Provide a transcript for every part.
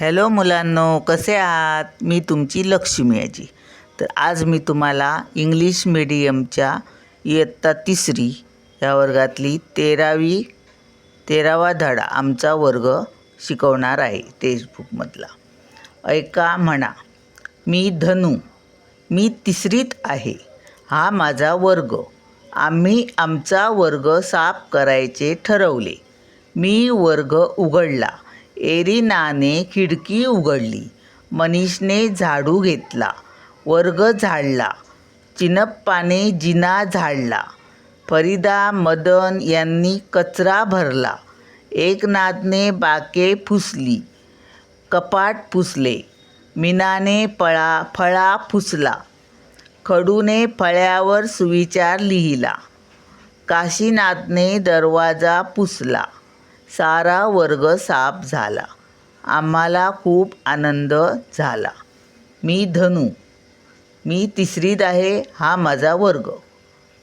Hello मुलांनो कसे आहात? मी तुमची लक्ष्मी आजी. तर आज मी तुम्हाला इंग्लिश मिडियमच्या इयत्ता तिसरी या वर्गातली तेरावी तेरावा धडा आमचा वर्ग शिकवणार आहे टेक्स्टबुकमधला ऐका म्हणा मी धनू मी तिसरीत आहे. हा माझा वर्ग. आम्ही आमचा वर्ग साफ करायचे ठरवले. मी वर्ग उघडला. एरिनाने खिडकी उघडली. मनीषने झाडू घेतला वर्ग झाडला चिनप्पाने जिना झाडला. फरीदा मदन यांनी कचरा भरला. एकनाथने बाके पुसली. कपाट पुसले. मीनाने पळा फळा पुसला. खडूने फळ्यावर सुविचार लिहिला. काशीनाथने दरवाजा पुसला. सारा वर्ग साफ झाला. आम्हाला खूप आनंद झाला. मी धनू. मी तिसरीत आहे हा माझा वर्ग.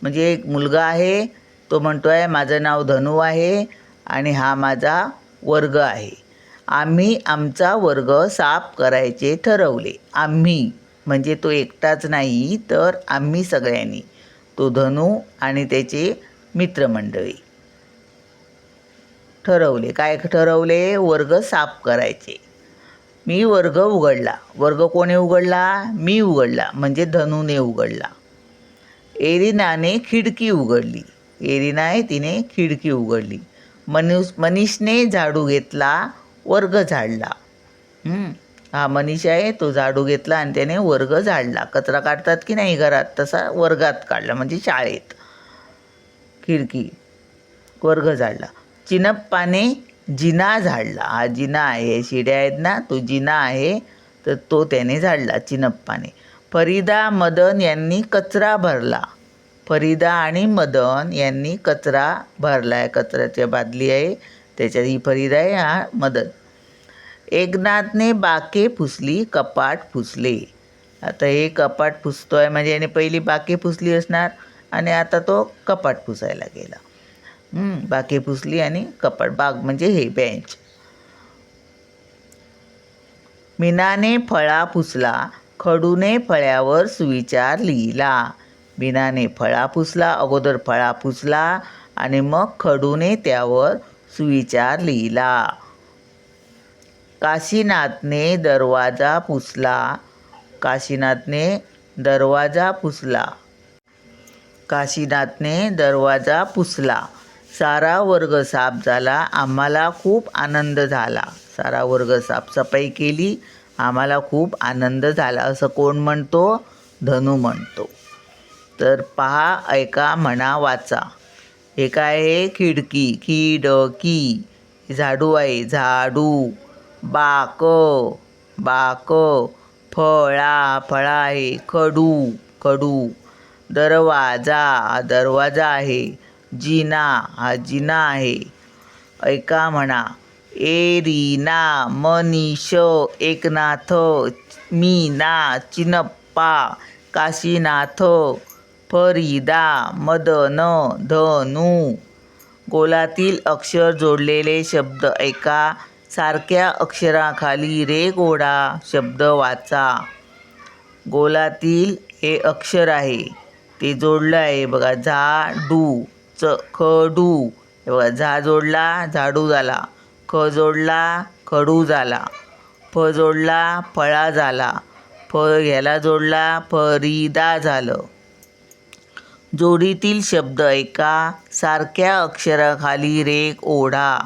म्हणजे एक मुलगा आहे तो म्हणतो आहे माझं नाव धनू आहे आणि हा माझा वर्ग आहे. आम्ही आमचा वर्ग साफ करायचे ठरवले. आम्ही म्हणजे तो एकटाच नाही तर आम्ही सगळ्यांनी. तो धनू आणि त्याचे मित्रमंडळी. ठरवले. काय ठरवले? वर्ग साफ करायचे. मी वर्ग उघडला. वर्ग कोणी उघडला? मी उघडला. म्हणजे धनूने उघडला. एरिनाने खिडकी उघडली. एरिना आहे तिने खिडकी उघडली. मनुष मनीषने झाडू घेतला वर्ग झाडला. हा मनीष आहे तो झाडू घेतला आणि त्याने वर्ग झाडला. कचरा काढतात की नाही घरात? तसा वर्गात काढला म्हणजे शाळेत. खिडकी. वर्ग झाडला. चिनप्पाने जिना झाडला. हा जिना आहे. शिड्या आहेत ना तो जिना आहे. तर तो त्याने झाडला चिनप्पाने. फरीदा मदन यांनी कचरा भरला. फरीदा आणि मदन यांनी कचरा भरला. आहे कचऱ्याच्या बादली आहे. त्याच्यात ही फरीदा आहे हा मदन. एकनाथने बाके पुसली कपाट पुसले. आता हे कपाट पुसतो आहे म्हणजे याने पहिली बाके पुसली असणार आणि आता तो कपाट पुसायला गेला. बाकी पुसली आणि कपाट बाग म्हणजे हे बेंच मीनाने फळा पुसला खडूने फळ्यावर सुविचार लिहिला. मीनाने फळा पुसला अगोदर फळा पुसला आणि मग खडूने त्यावर सुविचार लिहिला. काशीनाथने दरवाजा पुसला. काशीनाथने दरवाजा पुसला. काशीनाथने दरवाजा पुसला. सारा वर्ग साफ झाला आम्हाला खूप आनंद झाला. सारा वर्ग साफसफाई केली आम्हाला खूप आनंद झाला असं कोण म्हणतो? धनू म्हणतो. तर पहा ऐका म्हणा वाचा. हे काय आहे? खिडकी खिडकी झाडू आहे झाडू. बाक बाक. फळा फळा आहे खडू खडू. दरवाजा दरवाजा आहे. जिना हा जिना आहे. ऐका म्हणा एरीना मनीष एकनाथ मीना चिनप्पा काशीनाथ फरीदा मदन धनू. गोलातील अक्षर जोडलेले शब्द ऐका. सारख्या अक्षराखाली रे गोडा शब्द वाचा. गोलातील हे अक्षर आहे. ते जोडलं आहे बघा झाडू च खडू हे बघा झा जोडला झाडू झाला. ख जोडला खडू झाला. फ जोडला फळा झाला. फ ह्याला जोडला फरीदा झालं. जोडीतील शब्द ऐका सारख्या अक्षराखाली रेख ओढा.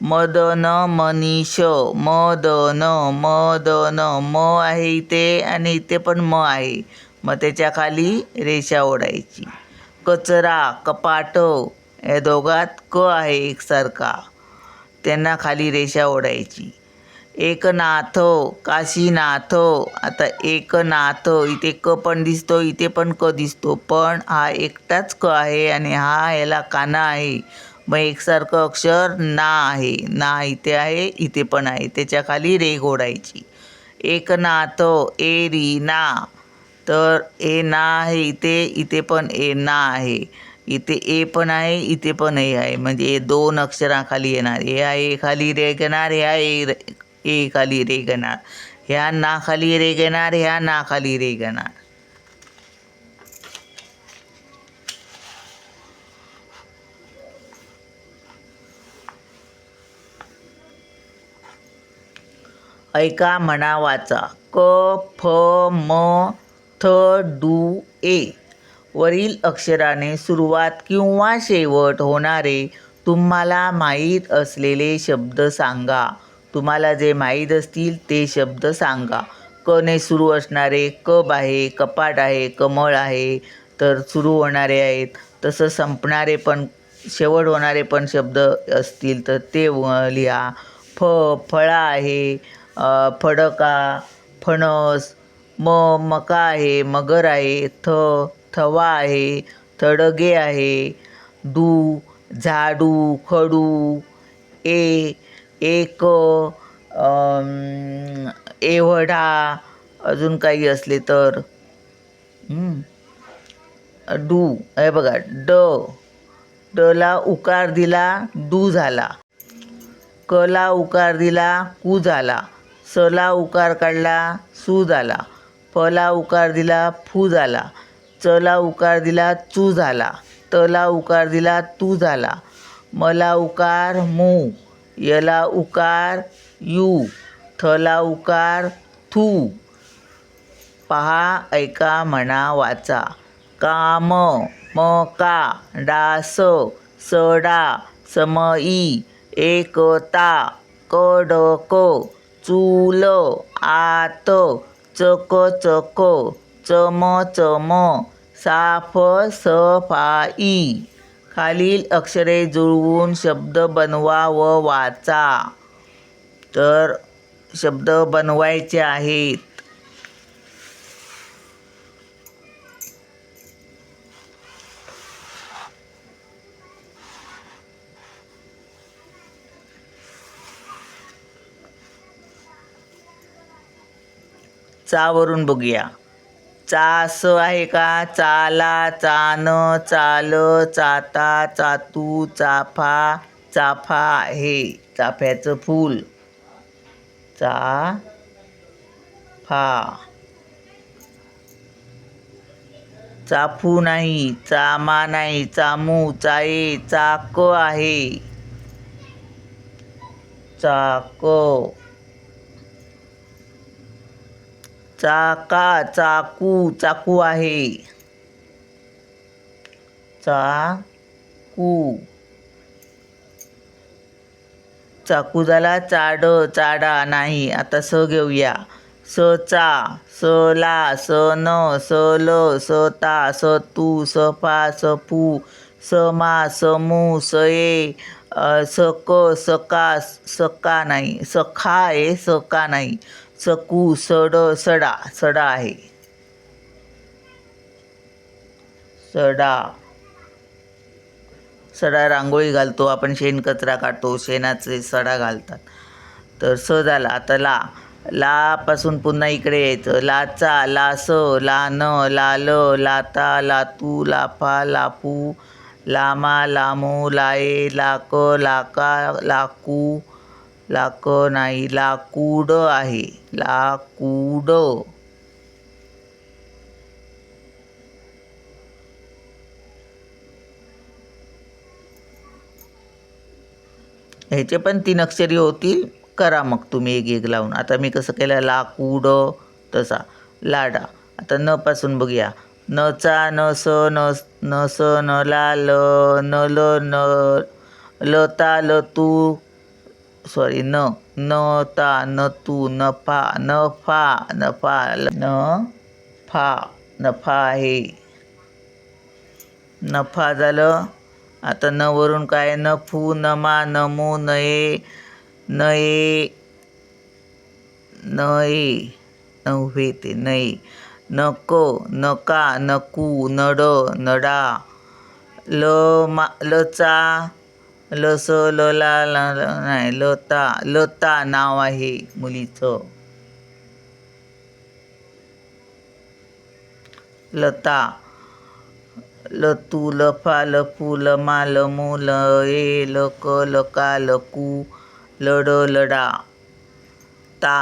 मदन मनीष मदन मदन म आहे इथे आणि इथे पण म आहे. मग त्याच्याखाली रेषा ओढायची. कचरा कपाट या दोघात क आहे एकसारखा. त्यांना खाली रेषा ओढायची. एकनाथ काशीनाथ आता एकनाथ इथे क पण दिसतो इथे पण क दिसतो पण हा एकटाच क आहे आणि हा याला काना आहे. मग एकसारखं अक्षर ना आहे. ना इथे आहे इथे पण आहे. त्याच्याखाली रेघ ओढायची. एकनाथ एरीना तर ए ना आहे इथे इथे पण ए ना आहे. इथे ए पण आहे इथे पण ए आहे. म्हणजे हे दोन अक्षराखाली येणार. हे आहे खाली रेगणार ह्या ए ए खाली रेगणार ह्या ना खाली रेगणार ह्या ना खाली रेगणार ऐका म्हणा वाचा. क फ म थ डू ए. वरील अक्षराने सुरुवात किंवा शेवट होणारे तुम्हाला माहीत असलेले शब्द सांगा. तुम्हाला जे माहीत असतील ते शब्द सांगा. क ने सुरू असणारे कब आहे कपाट आहे कमळ आहे तर सुरू होणारे आहेत. तसं संपणारे पण शेवट होणारे पण शब्द असतील तर ते लिहा. फ फळा आहे फडका फणस म मका आहे मगर आहे थ थवा आहे थडगे आहे दू झाडू खडू ए एक एवढा अजून काही असले तर डू हे बघा ड डला उकार दिला डू झाला कला उकार दिला कू झाला सला उकार काढला सू झाला फला उकार दिला फू झाला. चला उकार दिला चू झाला. तला उकार दिला तू झाला. मला उकार मू यला उकार यू थला उकार थू. पहा ऐका म्हणा वाचा. काम म का डास सडा समई एकता कडक चूल आत चक चक चम चम साफ सफाई खालील अक्षरे जुळवून शब्द बनवा व वाचा. तर शब्द बनवायचे आहेत. चावरून बघूया. चा असं आहे का? चाला चान चाल चाता चातू चाफा चाफा आहे. चाफ्याचं फूल. चा फा चाफू नाही चामा नाही चामू चाये चाक आहे. चाक. चाका चाकू चाकू आहे. चाकू चाकू झाला चाड चाडा नाही. आता स घेऊया. स चा स ला स न स ल स ता स तू स फा स फू स मा स मू स ए अ, स सका सका नाही. सखा आहे सका नाही. चकू सड सडा सडा आहे. सडा. सडा रांगोळी घालतो आपण शेणकचरा काढतो शेणाचे सडा घालतात. तर स झाला आता ला. लापासून पुन्हा इकडे यायचं. लाचा लास लान लाल लाता लातू लाफा लापू लामा लामू लाये लाक लाका लाकू लाक नाही लाकूड आहे. लाकूड. ह्याचे पण तीन अक्षरी होतील. करा मग तुम्ही एक एक लावून. आता मी कसं केलं? लाकूड तसा. लाडा. आता न पासून बघूया. न चा न स न न स न ला ल न ल न लता. ल तू सॉरी न न ता न तू न फा न फा न फा ल- न फा नफा आहे नफा झालं. आता न वरून काय? न फू न मा न मू न ए न ए न ए नव्हे ते नाही नको नका नकू नड नडा ल मा लचा लस लला ल नाही लता लता नाव आहे मुलीचं. लता लतू लफा लफू लमा लमू ल ए लक लका लकू लड लडा ता.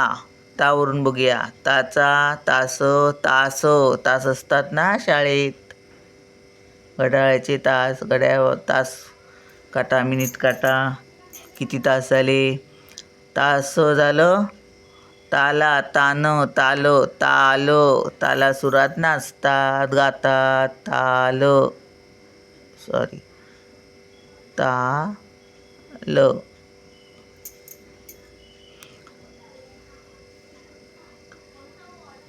तावरून बघूया. ताचा तास तास तास असतात ना शाळेत? घड्याळाचे तास घड्याळ तास. काटा मिनिट काटा. किती तास झाले? तास झालं. ताला तान ताल ताल. ताला सुरात नाचतात गातात. ताल. सॉरी ताल.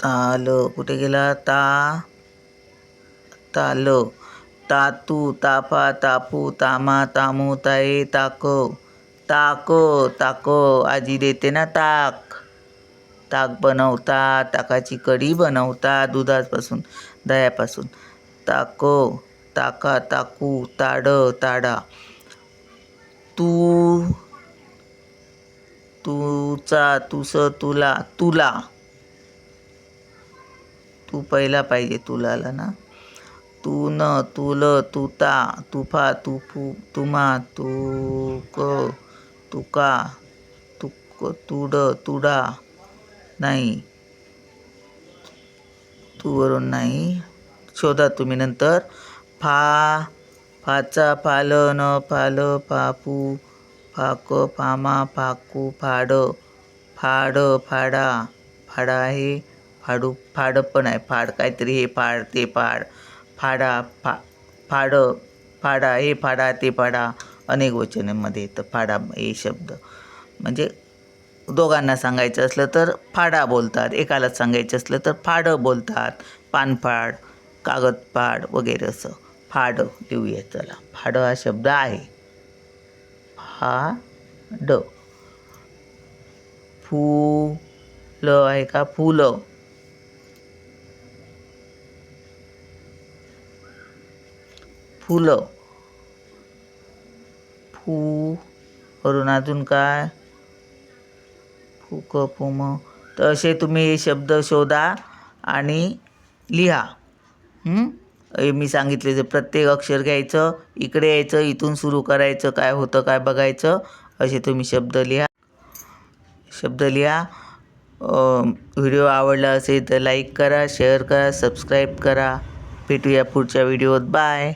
ताल. कुठे गेला? ता ताल. तातू ताफा तापू तामा तामू ताये ताक ताको ताको आजी देते ना ताक. ताक बनवतात ताकाची कढी बनवतात दुधापासून दह्यापासून. ताको ताका ताकू ताड ताडा. तू तुचा तुस तुला तुला. तू पहिला पाहिजे तुलाला ना. तून न तुल तुता तुफा तुफू तुमा तुक तुका तुक तुड तुडा नाही. तुवरून नाही. शोधा तुम्ही नंतर. फा फाचा फालन फाल फापू फाक फामा फाकू फाड फाड फाडा. फाडा आहे फाडू फाड पण आहे. फाड काहीतरी हे फाड ते फाड. फाडा फा फाड फाडा हे फाडा ते फाडा अनेक वचनांमध्ये येतं. फाडा हे शब्द. म्हणजे दोघांना सांगायचं असलं तर फाडा बोलतात. एकालाच सांगायचं असलं तर फाडं बोलतात. पानफाड कागदपाड वगैरे असं. फाडं लिहूया चला. फाडं हा शब्द आहे. फा ड फू ल आहे का? फुलं. फुलं. फू वरून अजून काय? फुक फुम. तर असे तुम्ही हे शब्द शोधा आणि लिहा. हे? मी सांगितले जे प्रत्येक अक्षर घ्यायचं इकडे यायचं इथून सुरू करायचं काय होतं काय बघायचं असे तुम्ही शब्द लिहा. शब्द लिहा. व्हिडिओ आवडला असेल तर लाईक करा शेअर करा सबस्क्राईब करा. भेटूया पुढच्या व्हिडिओत. बाय.